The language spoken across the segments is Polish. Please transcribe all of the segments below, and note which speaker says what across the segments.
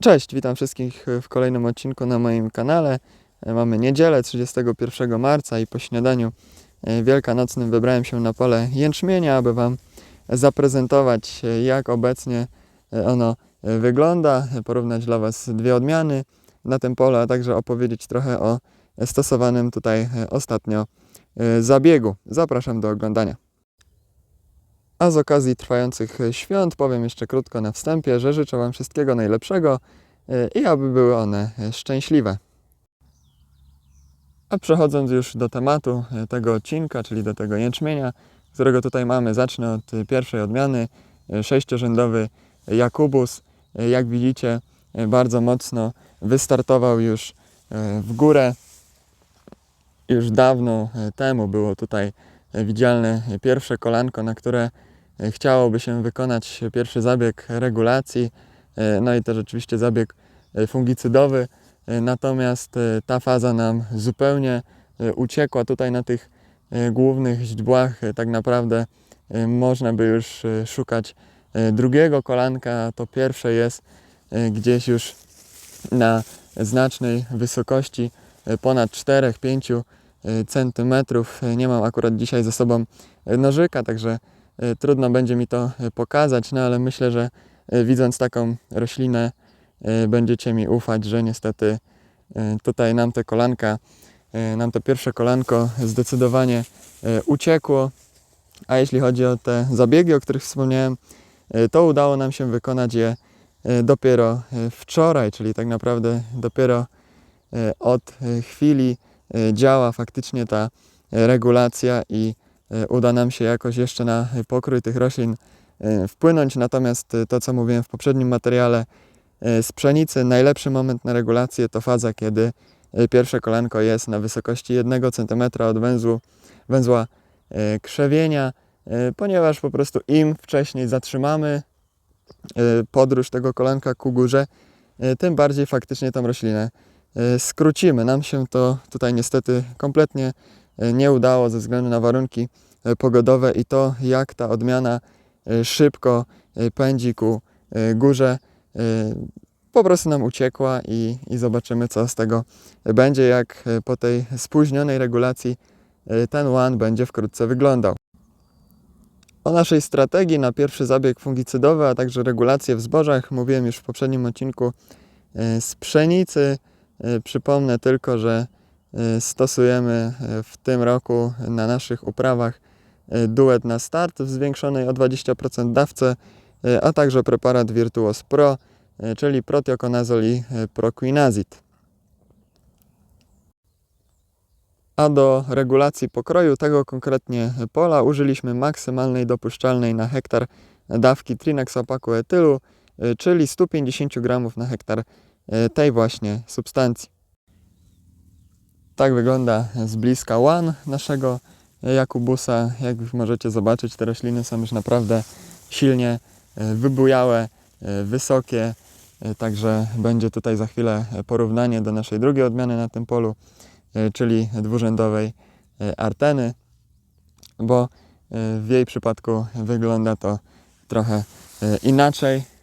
Speaker 1: Cześć, witam wszystkich w kolejnym odcinku na moim kanale. Mamy niedzielę 31 marca i po śniadaniu e, wielkanocnym wybrałem się na pole jęczmienia, aby Wam zaprezentować e, jak obecnie e, ono e, wygląda, porównać dla Was dwie odmiany na tym polu, a także opowiedzieć trochę o stosowanym tutaj e, ostatnio e, zabiegu. Zapraszam do oglądania. A z okazji trwających świąt powiem jeszcze krótko na wstępie, że życzę Wam wszystkiego najlepszego e, i aby były one e, szczęśliwe. A przechodząc już do tematu e, tego odcinka, czyli do tego jęczmienia, którego tutaj mamy, zacznę od e, pierwszej odmiany, e, sześciorzędowy Jakubus. E, Jak widzicie, e, bardzo mocno wystartował już e, w górę. Już dawno e, temu było tutaj e, widzialne e, pierwsze kolanko, na które e, chciałoby się wykonać pierwszy zabieg regulacji, e, no i też oczywiście zabieg e, fungicydowy. E, Natomiast e, ta faza nam zupełnie e, uciekła tutaj na tych e, głównych źdźbłach. e, Tak naprawdę e, można by już e, szukać e, drugiego kolanka. To pierwsze jest e, gdzieś już na znacznej wysokości e, ponad 4-5 centymetrów. E, Nie mam akurat dzisiaj ze sobą e, nożyka, także e, trudno będzie mi to e, pokazać, no ale myślę, że e, widząc taką roślinę e, będziecie mi ufać, że niestety e, tutaj nam te kolanka, e, nam to pierwsze kolanko zdecydowanie e, uciekło. A jeśli chodzi o te zabiegi, o których wspomniałem, e, to udało nam się wykonać je e, dopiero e, wczoraj, czyli tak naprawdę dopiero e, od e, chwili e, działa faktycznie ta e, regulacja i e, uda nam się jakoś jeszcze na pokrój tych roślin e, wpłynąć. Natomiast e, to, co mówiłem w poprzednim materiale, e, z pszenicy najlepszy moment na regulację to faza, kiedy e, pierwsze kolanko jest na wysokości 1 cm od węzłu, węzła e, krzewienia, e, ponieważ po prostu im wcześniej zatrzymamy e, podróż tego kolanka ku górze, e, tym bardziej faktycznie tą roślinę e, skrócimy. Nam się to tutaj niestety kompletnie e, nie udało ze względu na warunki e, pogodowe i to, jak ta odmiana e, szybko e, pędzi ku e, górze, e, po prostu nam uciekła i, i zobaczymy, co z tego będzie, jak e, po tej spóźnionej regulacji e, ten łan będzie wkrótce wyglądał. O naszej strategii na pierwszy zabieg fungicydowy, a także regulację w zbożach mówiłem już w poprzednim odcinku e, z pszenicy. E, Przypomnę tylko, że e, stosujemy e, w tym roku na naszych uprawach e, duet na start w zwiększonej o 20% dawce, e, a także preparat Virtuos Pro, e, czyli protiokonazol i e, proquinazid. A do regulacji pokroju tego konkretnie pola użyliśmy maksymalnej dopuszczalnej na hektar dawki Trinexopaku etylu, czyli 150 gramów na hektar tej właśnie substancji. Tak wygląda z bliska łan naszego Jakubusa. Jak już możecie zobaczyć, te rośliny są już naprawdę silnie y, wybujałe, y, wysokie, y, także będzie tutaj za chwilę porównanie do naszej drugiej odmiany na tym polu e, czyli dwurzędowej e, arteny, bo e, w jej przypadku wygląda to trochę e, inaczej.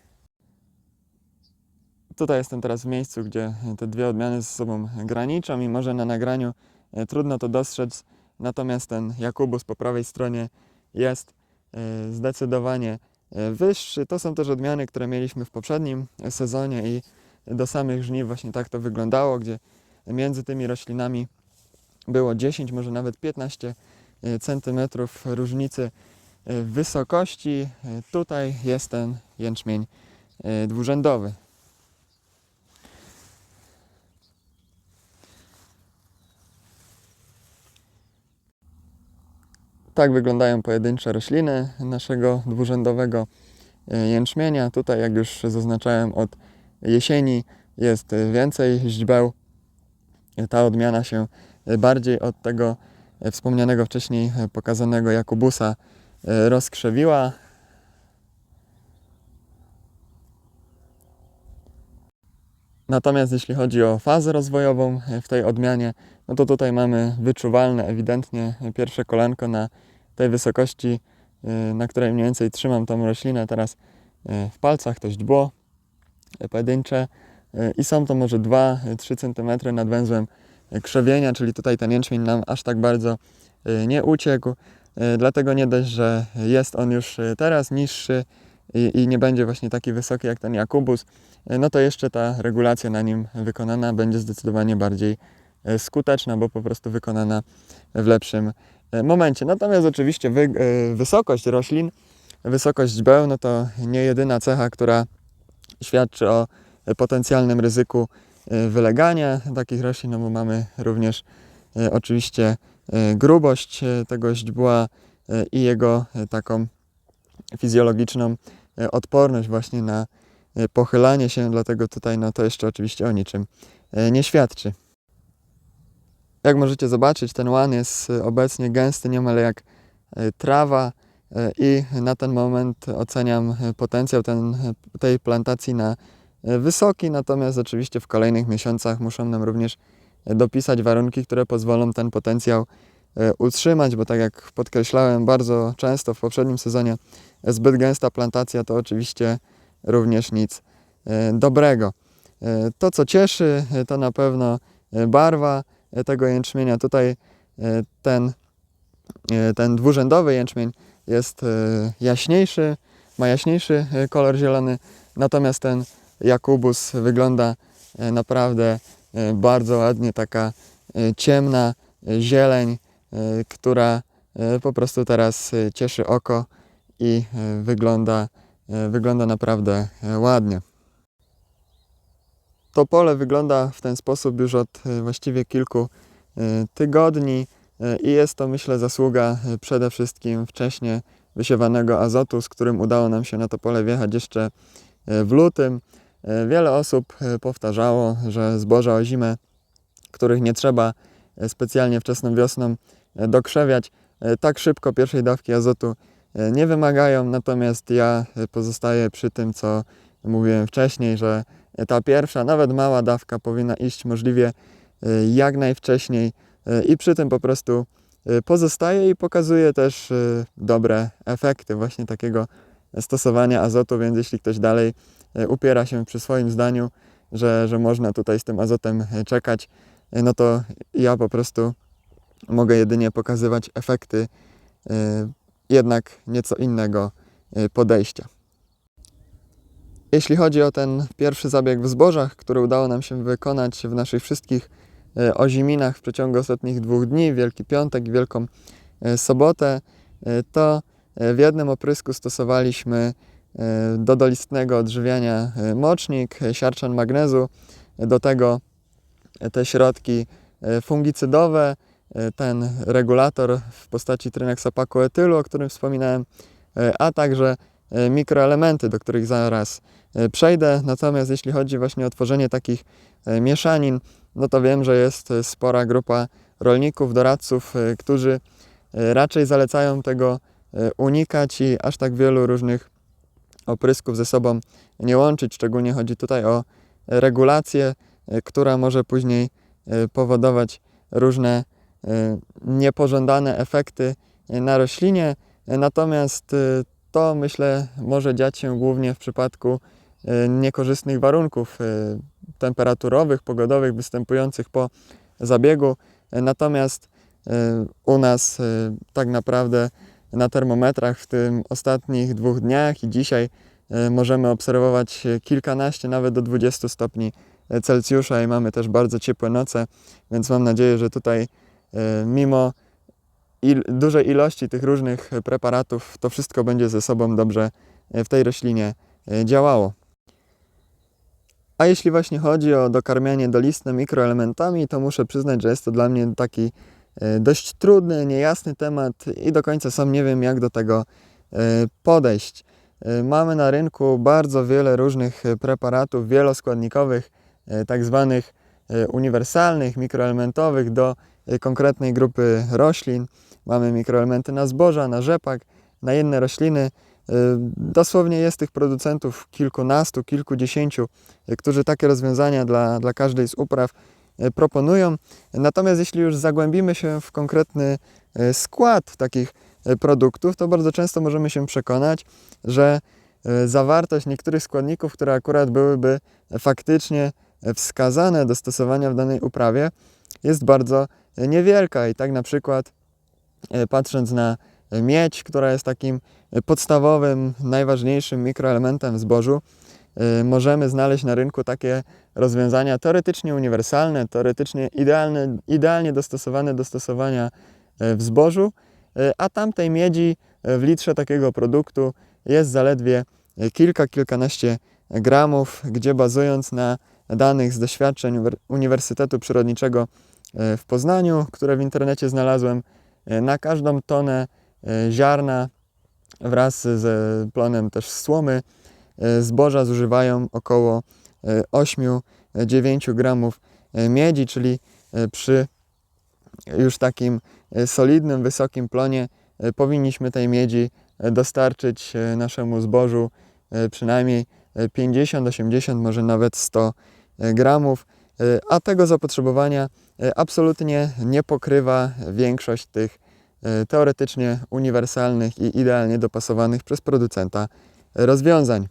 Speaker 1: Tutaj jestem teraz w miejscu, gdzie te dwie odmiany ze sobą graniczą i może na nagraniu e, trudno to dostrzec, natomiast ten Jakubus po prawej stronie jest e, zdecydowanie e, wyższy. To są też odmiany, które mieliśmy w poprzednim sezonie i do samych żniw właśnie tak to wyglądało, gdzie między tymi roślinami było 10, może nawet 15 e, centymetrów różnicy wysokości. Tutaj jest ten jęczmień dwurzędowy. Tak wyglądają pojedyncze rośliny naszego dwurzędowego e, jęczmienia. Tutaj, jak już zaznaczałem, od jesieni jest więcej źdźbeł. Ta odmiana się bardziej od tego e, wspomnianego wcześniej e, pokazanego Jakubusa rozkrzewiła. Natomiast jeśli chodzi o fazę rozwojową e, w tej odmianie, no to tutaj mamy wyczuwalne ewidentnie pierwsze kolanko na tej wysokości, e, na której mniej więcej trzymam tą roślinę teraz e, w palcach, to źdźbło. pojedyncze i są to może 2-3 cm nad węzłem krzewienia, czyli tutaj ten jęczmień nam aż tak bardzo nie uciekł. Dlatego nie dość, że jest on już teraz niższy i, i nie będzie właśnie taki wysoki jak ten Jakubus, no to jeszcze ta regulacja na nim wykonana będzie zdecydowanie bardziej e, skuteczna, bo po prostu wykonana w lepszym e, momencie. Natomiast oczywiście wy, e, wysokość roślin, wysokość beł, no to nie jedyna cecha, która świadczy o e, potencjalnym ryzyku e, wylegania takich roślin, no bo mamy również e, oczywiście e, grubość e, tego źdźbła e, i jego e, taką fizjologiczną e, odporność właśnie na e, pochylanie się, dlatego tutaj no to jeszcze oczywiście o niczym e, nie świadczy. Jak możecie zobaczyć, ten łan jest e, obecnie gęsty niemal jak e, trawa e, i na ten moment oceniam e, potencjał ten, tej plantacji na e, wysoki, natomiast oczywiście w kolejnych miesiącach muszą nam również e, dopisać warunki, które pozwolą ten potencjał e, utrzymać, bo tak jak podkreślałem bardzo często w poprzednim sezonie, e, zbyt gęsta plantacja to oczywiście również nic e, dobrego. E, To, co cieszy, e, to na pewno barwa tego jęczmienia. Tutaj ten, ten dwurzędowy jęczmień jest jaśniejszy, ma jaśniejszy kolor zielony, natomiast ten Jakubus wygląda naprawdę bardzo ładnie, taka ciemna zieleń, która po prostu teraz cieszy oko i wygląda, wygląda naprawdę e, ładnie. To pole wygląda w ten sposób już od e, właściwie kilku e, tygodni e, i jest to myślę zasługa e, przede wszystkim wcześniej wysiewanego azotu, z którym udało nam się na to pole wjechać jeszcze e, w lutym. E, Wiele osób e, powtarzało, że zboża o zimę, których nie trzeba e, specjalnie wczesną wiosną e, dokrzewiać, e, tak szybko pierwszej dawki azotu e, nie wymagają, natomiast ja e, pozostaję przy tym, co mówiłem wcześniej, że ta pierwsza, nawet mała dawka powinna iść możliwie e, jak najwcześniej e, i przy tym po prostu e, pozostaje i pokazuje też e, dobre efekty właśnie takiego stosowania azotu, więc jeśli ktoś dalej e, upiera się przy swoim zdaniu, że, że można tutaj z tym azotem e, czekać, e, no to ja po prostu mogę jedynie pokazywać efekty e, jednak nieco innego e, podejścia. Jeśli chodzi o ten pierwszy zabieg w zbożach, który udało nam się wykonać w naszych wszystkich e, oziminach w przeciągu ostatnich dwóch dni, Wielki Piątek i Wielką e, Sobotę, to w jednym oprysku stosowaliśmy do dolistnego odżywiania mocznik, siarczan magnezu, do tego te środki fungicydowe, ten regulator w postaci tryneksapaku etylu, o którym wspominałem, e, a także e, mikroelementy, do których zaraz e, przejdę. Natomiast jeśli chodzi właśnie o tworzenie takich e, mieszanin, no to wiem, że jest e, spora grupa rolników, doradców, e, którzy e, raczej zalecają tego e, unikać i aż tak wielu różnych oprysków ze sobą nie łączyć. Szczególnie chodzi tutaj o regulację, e, która może później e, powodować różne e, niepożądane efekty na roślinie. Natomiast e, to myślę może dziać się głównie w przypadku e, niekorzystnych warunków temperaturowych, pogodowych występujących po zabiegu. Natomiast u nas tak naprawdę na termometrach w tym ostatnich dwóch dniach i dzisiaj możemy obserwować kilkanaście, nawet do 20 stopni Celsjusza i mamy też bardzo ciepłe noce, więc mam nadzieję, że tutaj mimo il, dużej ilości tych różnych e, preparatów to wszystko będzie ze sobą dobrze e, w tej roślinie e, działało. A jeśli właśnie chodzi o dokarmianie dolistne mikroelementami, to muszę przyznać, że jest to dla mnie taki e, dość trudny, niejasny temat i do końca sam nie wiem, jak do tego e, podejść. E, Mamy na rynku bardzo wiele różnych e, preparatów wieloskładnikowych, e, tak zwanych e, uniwersalnych, mikroelementowych do e, konkretnej grupy roślin. Mamy mikroelementy na zboża, na rzepak, na inne rośliny. E, Dosłownie jest tych producentów kilkunastu, kilkudziesięciu, e, którzy takie rozwiązania dla, dla każdej z upraw proponują. Natomiast jeśli już zagłębimy się w konkretny skład takich produktów, to bardzo często możemy się przekonać, że zawartość niektórych składników, które akurat byłyby faktycznie wskazane do stosowania w danej uprawie, jest bardzo niewielka. I tak na przykład e, patrząc na miedź, która jest takim podstawowym, najważniejszym mikroelementem w zbożu, e, możemy znaleźć na rynku takie rozwiązania teoretycznie uniwersalne, teoretycznie idealne, idealnie dostosowane do stosowania e, w zbożu, a tamtej miedzi w litrze takiego produktu jest zaledwie kilka, kilkanaście gramów, gdzie bazując na danych z doświadczeń Uniwer- Uniwersytetu Przyrodniczego w Poznaniu, które w internecie znalazłem, e, na każdą tonę e, ziarna wraz z plonem też słomy e, zboża zużywają około e, 8-9 gramów e, miedzi, czyli e, przy już takim e, solidnym, wysokim plonie e, powinniśmy tej miedzi e, dostarczyć e, naszemu zbożu e, przynajmniej e, 50, 80, może nawet 100 e, gramów, e, a tego zapotrzebowania e, absolutnie nie pokrywa większość tych e, teoretycznie uniwersalnych i idealnie dopasowanych przez producenta rozwiązań.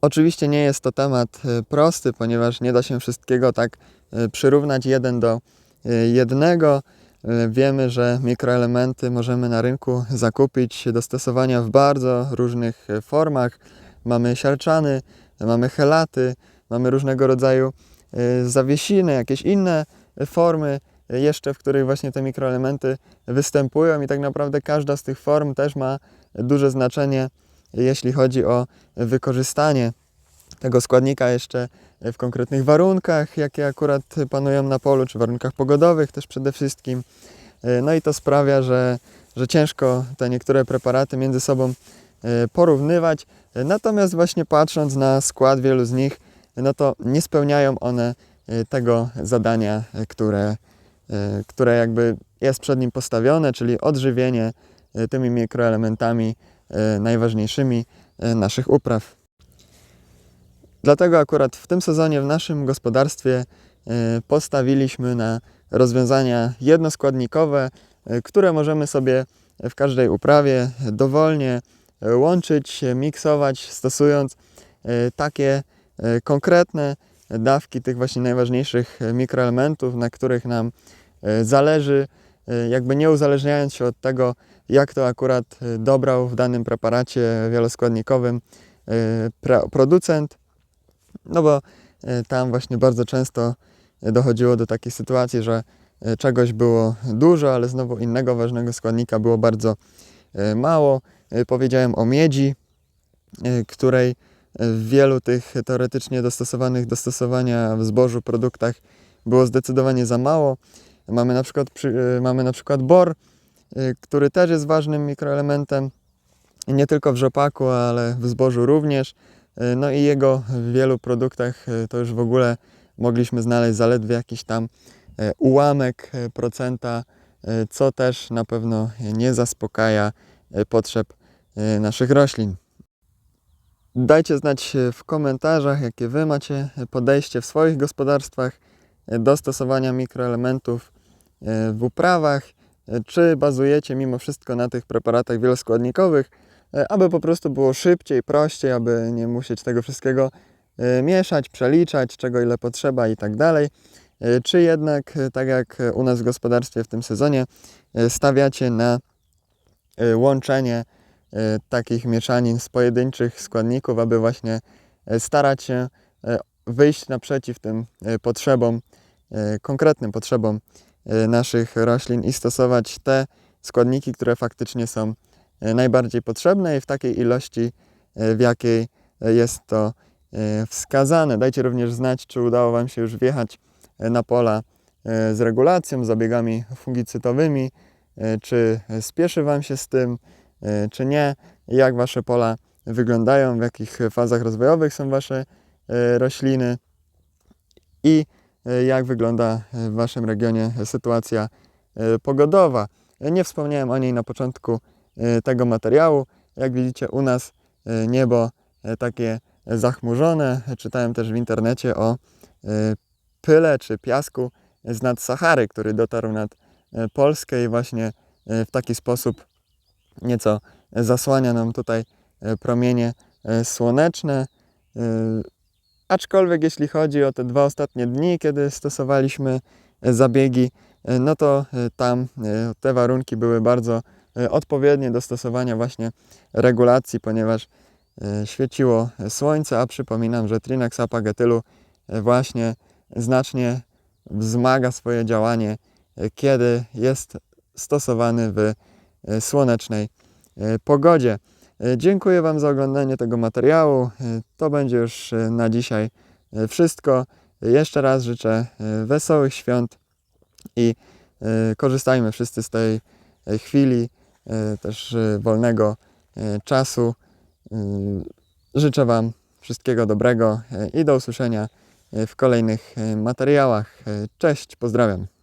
Speaker 1: Oczywiście nie jest to temat e, prosty, ponieważ nie da się wszystkiego tak e, przyrównać jeden do e, jednego. E, Wiemy, że mikroelementy możemy na rynku zakupić do stosowania w bardzo różnych e, formach. Mamy siarczany, mamy helaty, mamy różnego rodzaju e, zawiesiny, jakieś inne formy e, jeszcze, w których właśnie te mikroelementy występują i tak naprawdę każda z tych form też ma duże znaczenie, jeśli chodzi o wykorzystanie tego składnika jeszcze w konkretnych warunkach, jakie akurat panują na polu, czy warunkach pogodowych też przede wszystkim. E, No i to sprawia, że, że ciężko te niektóre preparaty między sobą porównywać. E, Natomiast właśnie patrząc na skład wielu z nich, no to nie spełniają one e, tego zadania, e, które, które jakby jest przed nim postawione, czyli odżywienie tymi mikroelementami najważniejszymi naszych upraw. Dlatego akurat w tym sezonie w naszym gospodarstwie postawiliśmy na rozwiązania jednoskładnikowe, które możemy sobie w każdej uprawie dowolnie łączyć, miksować, stosując e, takie e, konkretne dawki tych właśnie najważniejszych e, mikroelementów, na których nam zależy, jakby nie uzależniając się od tego, jak to akurat dobrał w danym preparacie wieloskładnikowym producent. No bo tam właśnie bardzo często dochodziło do takiej sytuacji, że czegoś było dużo, ale znowu innego ważnego składnika było bardzo mało. E, Powiedziałem o miedzi, e, której e, w wielu tych teoretycznie dostosowanych do stosowania w zbożu produktach było zdecydowanie za mało. Mamy na przykład, przy, e, mamy na przykład bor, e, który też jest ważnym mikroelementem, nie tylko w rzepaku, ale w zbożu również. E, No i jego w wielu produktach e, to już w ogóle mogliśmy znaleźć zaledwie jakiś tam e, ułamek e, procenta, e, co też na pewno nie zaspokaja e, potrzeb e, naszych roślin. Dajcie znać e, w komentarzach, jakie Wy macie podejście w swoich gospodarstwach e, do stosowania mikroelementów e, w uprawach, e, czy bazujecie mimo wszystko na tych preparatach wieloskładnikowych, e, aby po prostu było szybciej, prościej, aby nie musieć tego wszystkiego e, mieszać, przeliczać, czego ile potrzeba i tak dalej. E, Czy jednak, e, tak jak u nas w gospodarstwie w tym sezonie, e, stawiacie na e, łączenie e, takich mieszanin z pojedynczych składników, aby właśnie e, starać się e, wyjść naprzeciw tym e, potrzebom, e, konkretnym potrzebom e, naszych roślin i stosować te składniki, które faktycznie są e, najbardziej potrzebne i w takiej ilości, e, w jakiej e, jest to e, wskazane. Dajcie również znać, czy udało Wam się już wjechać e, na pola e, z regulacją, zabiegami fungicytowymi, e, czy spieszy Wam się z tym, e, czy nie, jak Wasze pola wyglądają, w jakich fazach rozwojowych są Wasze e, rośliny i e, jak wygląda w Waszym regionie sytuacja e, pogodowa. Nie wspomniałem o niej na początku e, tego materiału. Jak widzicie, u nas e, niebo e, takie zachmurzone. Czytałem też w internecie o e, pyle czy piasku z nad Sahary, który dotarł nad e, Polskę i właśnie e, w taki sposób nieco zasłania nam tutaj e, promienie słoneczne. Aczkolwiek jeśli chodzi o te dwa ostatnie dni, kiedy stosowaliśmy zabiegi, no to tam te warunki były bardzo odpowiednie do stosowania właśnie regulacji, ponieważ świeciło słońce, a przypominam, że Trinax apagetylu właśnie znacznie wzmaga swoje działanie, kiedy jest stosowany w e, słonecznej e, pogodzie. E, Dziękuję Wam za oglądanie tego materiału. To będzie już na dzisiaj wszystko. Jeszcze raz życzę wesołych świąt i korzystajmy wszyscy z tej chwili, też wolnego czasu. Życzę Wam wszystkiego dobrego i do usłyszenia w kolejnych e, materiałach. E, Cześć, pozdrawiam.